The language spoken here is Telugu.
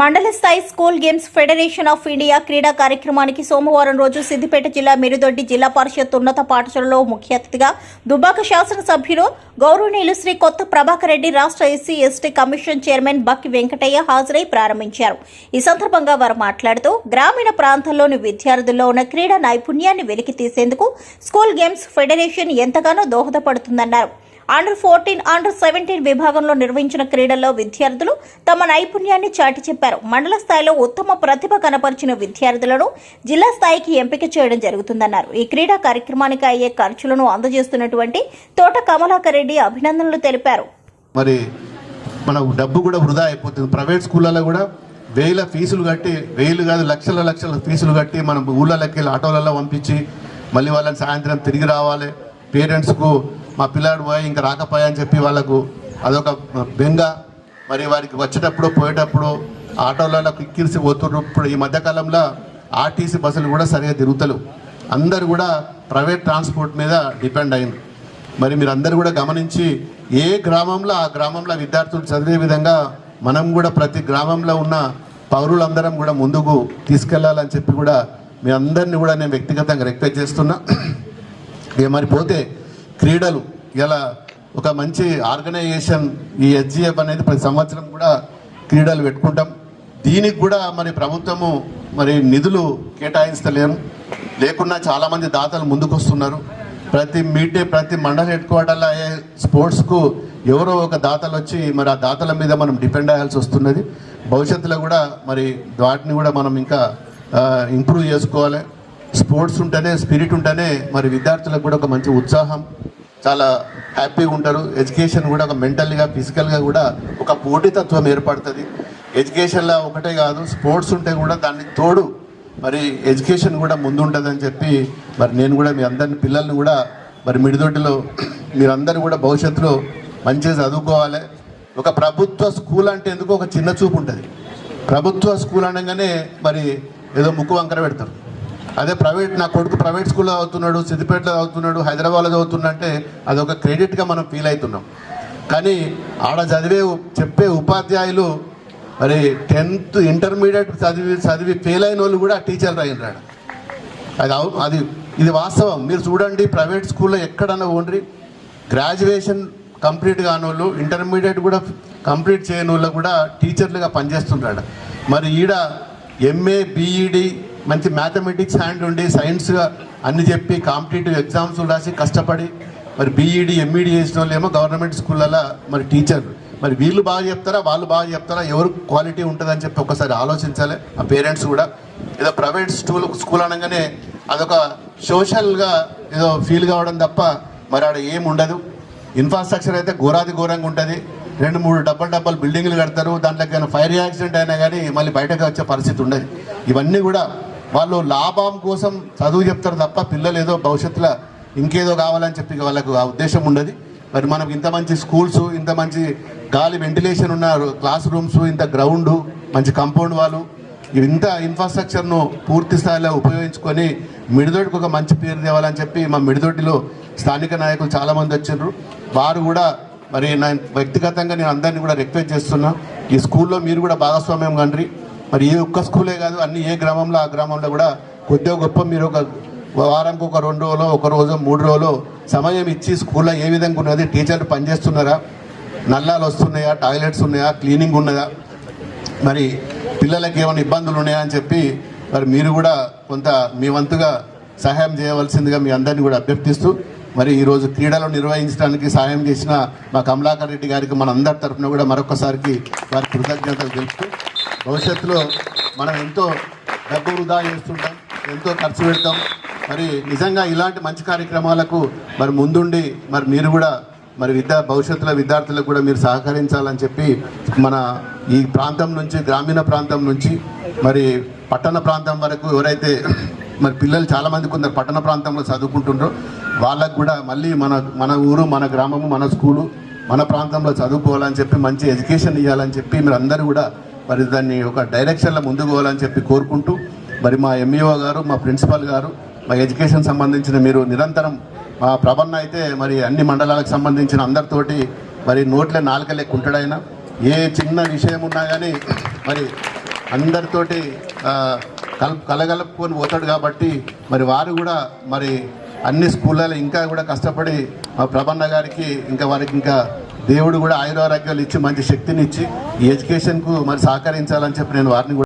మండల స్థాయి school games federation of India క్రీడా కార్యక్రమానికి సోమవారం రోజు సిద్దిపేట జిల్లా మిరుదొడ్డి జిల్లా పరిషత్ ఉన్నత పాఠశాలలో ముఖ్య అతిథిగా దుబ్బాక శాసనసభ్యులు గౌరవనీయులు శ్రీ కొత్త ప్రభాకర్ రెడ్డి రాష్ట్ర SC ST commission chairman Bakki Venkataiah హాజరై ప్రారంభించారు. ఈ సందర్భంగా వారు మాట్లాడుతూ గ్రామీణ ప్రాంతాల్లోని విద్యార్థుల్లో ఉన్న క్రీడా నైపుణ్యాన్ని వెలికి తీసేందుకు స్కూల్ గేమ్స్ ఫెడరేషన్ ఎంతగానో దోహదపడుతుందన్నారు. అండర్ ఫోర్టీన్ అండర్ సెవెంటీన్ విభాగంలో నిర్వహించిన క్రీడల్లో విద్యార్థులు తమ నైపుణ్యాన్ని చాటి చెప్పారు. మండల స్థాయిలో ఉత్తమ ప్రతిభ కనపరిచిన విద్యార్థులను జిల్లా స్థాయికి ఎంపిక చేయడం జరుగుతుందన్నారు. ఈ క్రీడా కార్యక్రమానికి అయ్యే ఖర్చులను అందజేస్తున్నటువంటి తోట కమలాకర్ రెడ్డి అభినందనలు తెలిపారు. మరి మన డబ్బు కూడా వృధా అయిపోతుంది. ప్రైవేట్ స్కూళ్ళలో కూడా వేల ఫీజులు కట్టి వేలు కాదు లక్షల లక్షల ఫీజులు కట్టి మనం ఊళ్ళలోకి వెళ్ళి ఆటోలలో పంపించి మళ్ళీ వాళ్ళని సాయంత్రం తిరిగి రావాలి. పేరెంట్స్కు మా పిల్లాడు పోయి ఇంకా రాకపోయా అని చెప్పి వాళ్ళకు అదొక బెంగ. మరి వారికి వచ్చేటప్పుడు పోయేటప్పుడు ఆటోలలో కిక్కిరిసి పోతున్నారు ఇప్పుడు ఈ మధ్యకాలంలో ఆర్టీసీ బస్సులు కూడా సరిగా తిరుగుతలు అందరు కూడా ప్రైవేట్ ట్రాన్స్పోర్ట్ మీద డిపెండ్ అయింది మరి మీరు అందరు కూడా గమనించి ఏ గ్రామంలో ఆ గ్రామంలో విద్యార్థులు చదివే విధంగా మనం కూడా ప్రతి గ్రామంలో ఉన్న పౌరులందరం కూడా ముందుకు తీసుకెళ్ళాలని చెప్పి కూడా మీ అందరినీ కూడా నేను వ్యక్తిగతంగా రిక్వెస్ట్ చేస్తున్నా. ఇక మరి పోతే క్రీడలు ఇలా ఒక మంచి ఆర్గనైజేషన్ ఈ హెచ్జిఎఫ్ అనేది ప్రతి సంవత్సరం కూడా క్రీడలు పెట్టుకుంటాం. దీనికి కూడా మరి ప్రభుత్వము మరి నిధులు కేటాయించలేము లేకున్నా చాలామంది దాతలు ముందుకు వస్తున్నారు ప్రతి మీటే ప్రతి మండల హెడ్ క్వార్టర్లో అయ్యే స్పోర్ట్స్కు ఎవరో ఒక దాతలు వచ్చి మరి ఆ దాతల మీద మనం డిపెండ్ అయ్యాల్సి వస్తున్నది. భవిష్యత్తులో కూడా మరి వాటిని కూడా మనం ఇంకా ఇంప్రూవ్ చేసుకోవాలి. స్పోర్ట్స్ ఉంటేనే స్పిరిట్ ఉంటేనే మరి విద్యార్థులకు కూడా ఒక మంచి ఉత్సాహం చాలా హ్యాపీగా ఉంటారు. ఎడ్యుకేషన్ కూడా ఒక మెంటల్గా ఫిజికల్గా కూడా ఒక పోటీతత్వం ఏర్పడుతుంది. ఎడ్యుకేషన్లో ఒకటే కాదు స్పోర్ట్స్ ఉంటే కూడా దానికి తోడు మరి ఎడ్యుకేషన్ కూడా ముందుంటుందని చెప్పి మరి నేను కూడా మీ అందరిని పిల్లల్ని కూడా మరి మిడిదొడ్డిలో మీరందరూ కూడా భవిష్యత్తులో మంచిగా చదువుకోవాలి. ఒక ప్రభుత్వ స్కూల్ అంటే ఎందుకు ఒక చిన్న చూపు ఉంటుంది. ప్రభుత్వ స్కూల్ అనగానే మరి ఏదో ముక్కు వంకర పెడతారు. అదే ప్రైవేట్ నా కొడుకు ప్రైవేట్ స్కూల్లో చదువుతున్నాడు సిద్దిపేటలో చదువుతున్నాడు హైదరాబాద్లో చదువుతున్నంటే అదొక క్రెడిట్గా మనం ఫీల్ అవుతున్నాం. కానీ ఆడ చదివే చెప్పే ఉపాధ్యాయులు మరి టెన్త్ ఇంటర్మీడియట్ చదివి చదివి ఫెయిల్ అయిన వాళ్ళు కూడా టీచర్లు అయినారు అది అవు అది ఇది వాస్తవం. మీరు చూడండి ప్రైవేట్ స్కూల్లో ఎక్కడన్నా ఓన్రి గ్రాడ్యుయేషన్ కంప్లీట్ కాని వాళ్ళు ఇంటర్మీడియట్ కూడా కంప్లీట్ చేయని వాళ్ళు కూడా టీచర్లుగా పనిచేస్తుంటాడు మరి ఈడ ఎంఏ బీఈడి మంచి మ్యాథమెటిక్స్ హ్యాండ్ ఉండి సైన్స్గా అన్ని చెప్పి కాంపిటేటివ్ ఎగ్జామ్స్ రాసి కష్టపడి మరి బీఈడి ఎంఈడి చేసిన వాళ్ళు ఏమో గవర్నమెంట్ స్కూళ్ళలో మరి టీచర్ మరి వీళ్ళు బాగా చెప్తారా వాళ్ళు బాగా చెప్తారా ఎవరు క్వాలిటీ ఉంటుందని చెప్పి ఒకసారి ఆలోచించాలి. ఆ పేరెంట్స్ కూడా. ఏదో ప్రైవేట్ స్కూల్ స్కూల్ అనగానే అదొక సోషల్గా ఏదో ఫీల్ కావడం తప్ప మరి ఆడ ఏం ఉండదు. ఇన్ఫ్రాస్ట్రక్చర్ అయితే ఘోరాది ఘోరంగా ఉంటుంది. రెండు మూడు డబ్బల్ డబ్బల్ బిల్డింగ్లు కడతారు. దాంట్లో ఏమైనా ఫైర్ యాక్సిడెంట్ అయినా కానీ మళ్ళీ బయటకు వచ్చే పరిస్థితి ఉండదు. ఇవన్నీ కూడా వాళ్ళు లాభం కోసం చదువు చెప్తారు తప్ప పిల్లలు ఏదో భవిష్యత్తులో ఇంకేదో కావాలని చెప్పి వాళ్ళకు ఆ ఉద్దేశం ఉండదు. మరి మనకు ఇంత మంచి స్కూల్స్ ఇంత మంచి గాలి వెంటిలేషన్ ఉన్న క్లాస్ రూమ్స్ ఇంత గ్రౌండ్ మంచి కంపౌండ్ వాళ్ళు ఇంత ఇన్ఫ్రాస్ట్రక్చర్ను పూర్తి స్థాయిలో ఉపయోగించుకొని మిడిదొడ్డికి ఒక మంచి పేరు తేవాలని చెప్పి మా మిడిదొడ్డిలో స్థానిక నాయకులు చాలామంది వచ్చిండ్రు వారు కూడా మరి నా వ్యక్తిగతంగా నేను అందరినీ కూడా రిక్వెస్ట్ చేస్తున్నా. ఈ స్కూల్లో మీరు కూడా భాగస్వామ్యం కండ్రి. మరి ఏ ఒక్క స్కూలే కాదు అన్ని ఏ గ్రామంలో ఆ గ్రామంలో కూడా కొద్దిగా గొప్ప మీరు ఒక వారానికి ఒక రెండు రోజులు ఒక రోజు మూడు రోజులు సమయం ఇచ్చి స్కూల్లో ఏ విధంగా ఉన్నది టీచర్లు పనిచేస్తున్నారా? నల్లాలు వస్తున్నాయా? టాయిలెట్స్ ఉన్నాయా? క్లీనింగ్ ఉన్నదా? మరి పిల్లలకి ఏమైనా ఇబ్బందులు ఉన్నాయా అని చెప్పి మరి మీరు కూడా కొంత మీ వంతుగా సహాయం చేయవలసిందిగా మీ అందరినీ కూడా అభ్యర్థిస్తూ మరి ఈరోజు క్రీడలు నిర్వహించడానికి సహాయం చేసిన మా కమలాకర్ రెడ్డి గారికి మన అందరి తరఫున కూడా మరొకసారికి వారి కృతజ్ఞతలు తెలుపుతూ భవిష్యత్తులో మనం ఎంతో డబ్బు వృధా చేస్తుంటాం ఎంతో ఖర్చు పెడతాం. మరి నిజంగా ఇలాంటి మంచి కార్యక్రమాలకు మరి ముందుండి మరి మీరు కూడా మరి విద్యా భవిష్యత్తులో విద్యార్థులకు కూడా మీరు సహకరించాలని చెప్పి మన ఈ ప్రాంతం నుంచి గ్రామీణ ప్రాంతం నుంచి మరి పట్టణ ప్రాంతం వరకు ఎవరైతే మరి పిల్లలు చాలామంది కొందరు పట్టణ ప్రాంతంలో చదువుకుంటుండ్రో వాళ్ళకు కూడా మళ్ళీ మన మన ఊరు మన గ్రామము మన స్కూలు మన ప్రాంతంలో చదువుకోవాలని చెప్పి మంచి ఎడ్యుకేషన్ ఇవ్వాలని చెప్పి మీరు అందరూ కూడా మరి దాన్ని ఒక డైరెక్షన్లో ముందుకు పోవాలని చెప్పి కోరుకుంటూ మరి మా ఎంఈఓ గారు మా ప్రిన్సిపల్ గారు మా ఎడ్యుకేషన్ సంబంధించిన మీరు నిరంతరం మా ప్రభన్న అయితే మరి అన్ని మండలాలకు సంబంధించిన అందరితోటి మరి నోట్లే నాలుక లెక్క ఉంటాడైనా ఏ చిన్న విషయం ఉన్నా కానీ మరి అందరితోటి కల్ కలగలుపుకొని పోతాడు కాబట్టి మరి వారు కూడా మరి అన్ని స్కూళ్ళలో ఇంకా కూడా కష్టపడి మా ప్రభన్న గారికి ఇంకా వారికి ఇంకా దేవుడు కూడా ఆయురారోగ్యాలు ఇచ్చి మంచి శక్తిని ఇచ్చి ఈ ఎడ్యుకేషన్కు మరి సహకరించాలని చెప్పి నేను వారిని కూడా